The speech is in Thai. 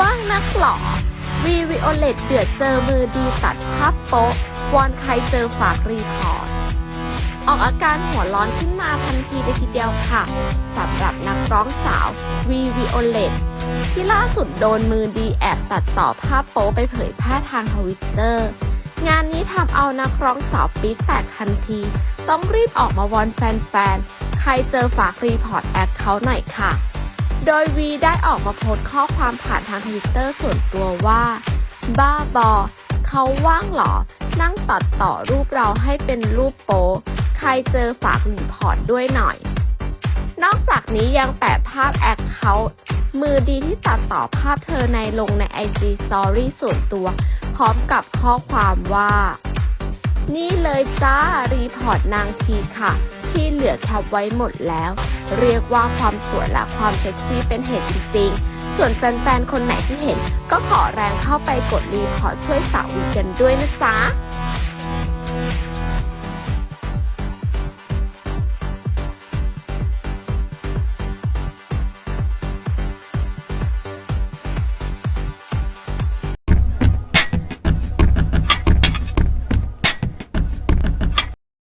ว่างนักหรอวีวิโอเลตเดือดเจอมือดีตัดภาพโป๊ะวอนใครเจอฝากรีพอร์ต ออกอาการหัวร้อนขึ้นมาทันทีเลยทีเดียวค่ะสำหรับนักร้องสาววีวิโอเลตที่ล่าสุดโดนมือดีแอบตัดต่อภาพโป๊ไปเผยแพร่ทางทวิตเตอร์ งานนี้ทำเอานักร้องสาวปี๊ดแตกทันที ต้องรีบออกมาวอนแฟนๆ ใครเจอฝากรีพอร์ตแอดเขาหน่อยค่ะ โดยวีได้ออกมาโพสต์ข้อความผ่านทางทวิตเตอร์ส่วนตัวว่า บ้าบอ เขาว่างเหรอ นั่งตัดต่อรูปเราให้เป็นรูปโป๊ใครเจอฝากรีพอร์ตด้วยหน่อย นอกจากนี้ยังแปะภาพแอคเคาท์มือดีที่ตัดต่อภาพเธอในลงใน IG Story ส่วนตัว พร้อมกับข้อความว่า นี่เลยจ้า รีพอร์ตนางทีค่ะ ที่เหลือแคปไว้หมดแล้ว เรียกว่าความสวยและความเซ็กซี่เป็นเหตุจริงๆ ส่วนแฟนๆ คนไหนที่เห็น ก็ขอแรงเข้าไปกดรีพอร์ตช่วยสาววีกันด้วยนะจ๊ะ